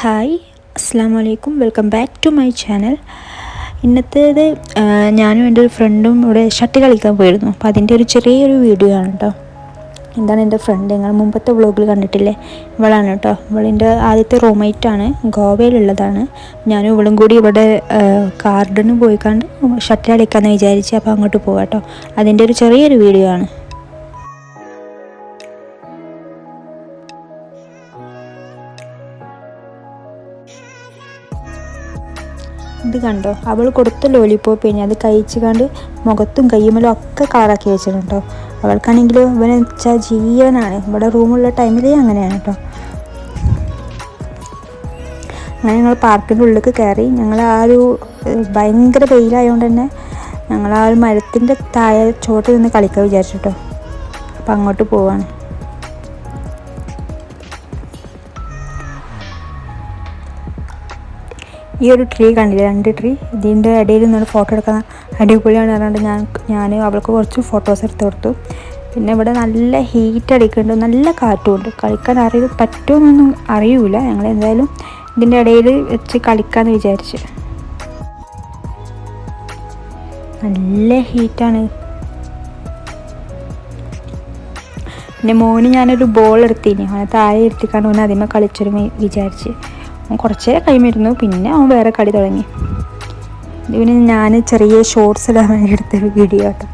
Hi അസ്സാം വലൈക്കും welcome back to my channel. ഇന്നത്തേത് ഞാനും എന്റെ ഒരു ഫ്രണ്ടും ഇവിടെ ഷട്ടിൽ കളിക്കാൻ പോയിരുന്നു. അപ്പോൾ അതിന്റെ ഒരു ചെറിയൊരു വീഡിയോ ആണ് കേട്ടോ എന്താണ് എന്റെ ഫ്രണ്ട്? നിങ്ങൾ മുമ്പത്തെ വ്ളോഗിൽ കണ്ടിട്ടില്ലേ? ഇവളാണ് കേട്ടോ ഇവളിന്റെ ആദ്യത്തെ റൂംമേറ്റാണ് ഗോവയിലുള്ളതാണ്. ഞാനും ഇവളും കൂടി ഇവിടെ കാർഡിന് പോയി കണ്ട് കളിക്കാമെന്ന് വിചാരിച്ച് അപ്പോൾ അങ്ങോട്ട് പോകാം കേട്ടോ അതിന്റെ ഒരു ചെറിയൊരു വീഡിയോ ആണ്. ഇത് കണ്ടോ? അവൾ കൊടുത്ത ലോലിപ്പോപ്പ് കഴിഞ്ഞാൽ അത് കഴിച്ച് കണ്ട് മുഖത്തും കയ്യുമലും ഒക്കെ കളറാക്കി വെച്ചിട്ടുണ്ട് അവൾക്കാണെങ്കിലും ഇവനെ വെച്ചാൽ ജീവനാണ്. ഇവിടെ റൂമുള്ള ടൈമിലേ അങ്ങനെയാണ് കേട്ടോ അങ്ങനെ ഞങ്ങൾ പാർക്കിന്റെ ഉള്ളിലേക്ക് കയറി. ഞങ്ങൾ ആ ഒരു ഭയങ്കര വെയിലായതുകൊണ്ട് തന്നെ ഞങ്ങൾ ആ ഒരു മരത്തിന്റെ താഴെ ചോട്ടിൽ നിന്ന് കളിക്കാൻ വിചാരിച്ചു അപ്പം അങ്ങോട്ട് പോവാണ്. ഈ ഒരു ട്രീ കണ്ടില്ലേ? രണ്ട് ട്രീ ഇതിന്റെ ഇടയിൽ നിന്ന് ഫോട്ടോ എടുക്കാൻ അടിപൊളിയാണ് പറഞ്ഞിട്ട് ഞാൻ ഞാൻ അവൾക്ക് കുറച്ച് ഫോട്ടോസ് എടുത്ത് കൊടുത്തു. പിന്നെ ഇവിടെ നല്ല ഹീറ്റ് അടിക്കുന്നുണ്ട്. നല്ല കാറ്റുമുണ്ട്. കളിക്കാൻ അറിയ പറ്റുമെന്നൊന്നും അറിയൂല. ഞങ്ങൾ എന്തായാലും ഇതിന്റെ ഇടയിൽ വെച്ച് കളിക്കാമെന്ന് വിചാരിച്ച്. നല്ല ഹീറ്റാണ് പിന്നെ മോന് ഞാനൊരു ബോൾ എടുത്തിനി. അവനെ താഴെ ഇരുത്തിക്കാണ്ട് അവൻ അതിമ കളിച്ചൊരു വിചാരിച്ച്. കുറച്ച് നേരം കഴിയുമായിരുന്നു പിന്നെ അവൻ വേറെ കളി തുടങ്ങി. ഇത് പിന്നെ ഞാൻ ചെറിയ ഷോർട്സ് ഇടാൻ വേണ്ടി എടുത്തൊരു വീഡിയോ കേട്ടോ.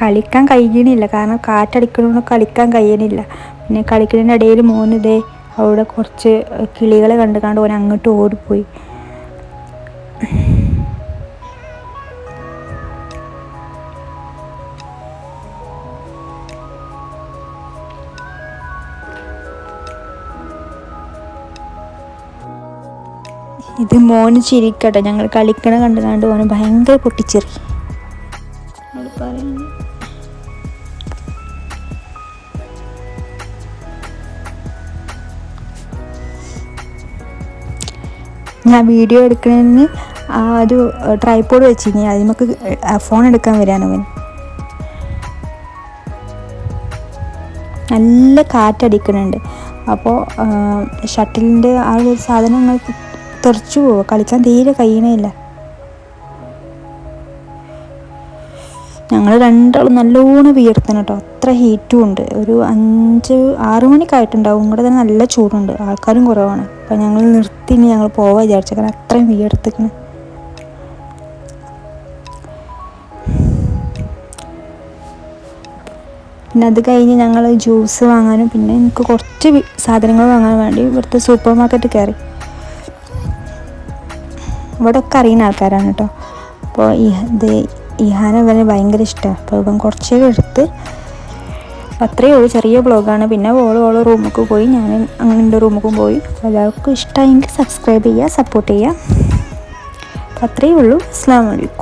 കളിക്കാൻ കഴിയണില്ല കാരണം കാറ്റടിക്കണമെന്ന് കളിക്കാൻ കഴിയണില്ല. പിന്നെ കളിക്കുന്നതിന്റെ ഇടയിൽ മോനിതേ അവിടെ കുറച്ച് കിളികളെ കണ്ടു കണ്ട് ഓൻ അങ്ങോട്ട് ഓടിപ്പോയി. ഇത് മോന് ചിരിക്കട്ടെ. ഞങ്ങൾ കളിക്കണ കണ്ടതാണ്ട് മോന് ഭയങ്കര പൊട്ടിച്ചെറി. ഞാൻ വീഡിയോ എടുക്കണമെന്ന് ആ ഒരു ട്രൈപ്പോഡ് കഴിഞ്ഞാൽ അത് നമുക്ക് ഫോൺ എടുക്കാൻ വരാണ് അവൻ. നല്ല കാറ്റടിക്കുന്നുണ്ട് അപ്പോൾ ഷട്ടിലിന്റെ ആ ഒരു സാധനങ്ങൾ തെറിച്ചു പോവുക. കളിക്കാൻ തീരെ കഴിയണേയില്ല. ഞങ്ങൾ രണ്ടാളും നല്ലോണം വിയർത്തണം കേട്ടോ അത്ര ഹീറ്റും ഉണ്ട്. ഒരു അഞ്ച് ആറ് മണിക്കായിട്ടുണ്ടാവും. ഇവിടെ തന്നെ നല്ല ചൂടുണ്ട്. ആൾക്കാരും കുറവാണ്. അപ്പം ഞങ്ങൾ നിർത്തി ഇനി ഞങ്ങൾ പോവാൻ വിചാരിച്ചു കാരണം അത്രയും വിയർത്തിക്കണം. പിന്നെ അത് കഴിഞ്ഞ് ഞങ്ങൾ ജ്യൂസ് വാങ്ങാനും പിന്നെ എനിക്ക് കുറച്ച് സാധനങ്ങൾ വാങ്ങാൻ വേണ്ടി ഇവിടുത്തെ സൂപ്പർ മാർക്കറ്റ് കയറി. ഇവിടെ ഒക്കെ അറിയുന്ന ആൾക്കാരാണ് കേട്ടോ. അപ്പോൾ ഇത് ഇഹാന വരെ ഭയങ്കര ഇഷ്ടമാണ് അപ്പോൾ ഇവൻ കുറച്ചേ എടുത്ത് അത്രയേ ഉള്ളൂ. ചെറിയ ബ്ലോഗാണ് പിന്നെ ഓൾ ഓൾ റൂമിലേക്ക് പോയി. ഞാൻ അങ്ങനെ റൂമിലേക്കും പോയി. എല്ലാവർക്കും ഇഷ്ടമായെങ്കിൽ സബ്സ്ക്രൈബ് ചെയ്യുക സപ്പോർട്ട് ചെയ്യുക. അത്രയേ ഉള്ളൂ. അസ്സാം വലൈക്കും